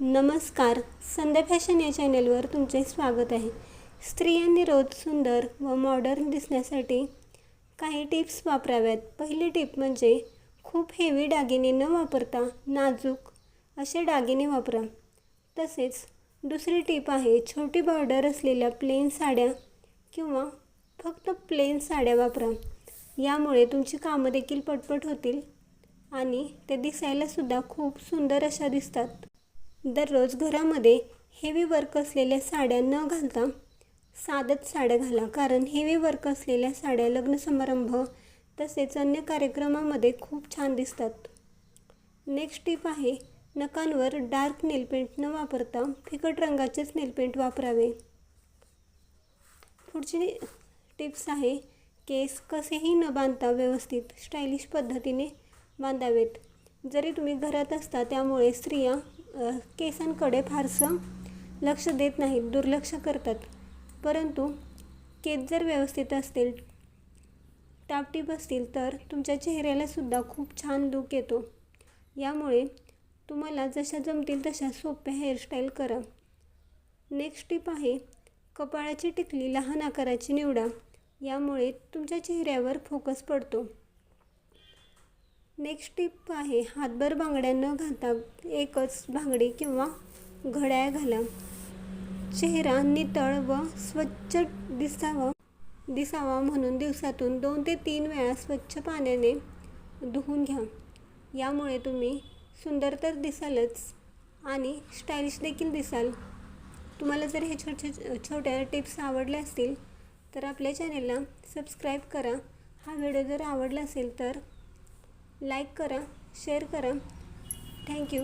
नमस्कार. संध्या फॅशन या चॅनेलवर तुमचे स्वागत आहे. स्त्रियांनी रोज सुंदर व मॉडर्न दिसण्यासाठी काही टिप्स वापराव्यात. पहिली टिप म्हणजे खूप हेवी दागिने न वापरता नाजूक असे दागिने वापरा. तसेच दुसरी टिप आहे छोटी बॉर्डर असलेल्या प्लेन साड्या किंवा फक्त प्लेन साड्या वापरा. यामुळे तुमची कामं देखील पटपट होतील आणि ते दिसायलासुद्धा खूप सुंदर अशा दिसतात. दररोज घरामध्ये हेवी वर्क असलेल्या साड्या न घालता साधत साड्या घाला. कारण हेवी वर्क असलेल्या साड्या लग्न समारंभ तसेच अन्य कार्यक्रमामध्ये खूप छान दिसतात. नेक्स्ट टिप आहे नकांवर डार्क नेलपेंट न वापरता फिकट रंगाचेच नेलपेंट वापरावे. पुढची टिप्स आहे केस कसेही न बांधता व्यवस्थित स्टायलिश पद्धतीने बांधावेत. जरी तुम्ही घरात असता त्यामुळे स्त्रिया केसांकडे फारसं लक्ष देत नाहीत दुर्लक्ष करतात. परंतु केस जर व्यवस्थित असतील टापटीप असतील तर तुमच्या चेहऱ्यालासुद्धा खूप छान लूक येतो. यामुळे तुम्हाला जशा जमतील तशा सोप्या हेअरस्टाईल करा. नेक्स्ट टिप आहे कपाळाची टिकली लहान आकाराची निवडा. यामुळे तुमच्या चेहऱ्यावर फोकस पडतो. नेक्स्ट टिप आहे हातभर बांगड्या न घालता एकच बांगडी किंवा घड्याळ घाला. चेहरा नितळ व स्वच्छ दिसावा दिसावा म्हणून दिवसातून दोन ते तीन वेळा स्वच्छ पाण्याने धुवून घ्या. यामुळे तुम्ही सुंदर तर दिसालच आणि स्टायलिश देखील दिसाल. तुम्हाला जर हे छोटे छोट्या टिप्स आवडल्या असतील तर आपल्या चॅनेलला सबस्क्राईब करा. हा व्हिडिओ जर आवडला असेल तर लाईक करा शेअर करा. थँक्यू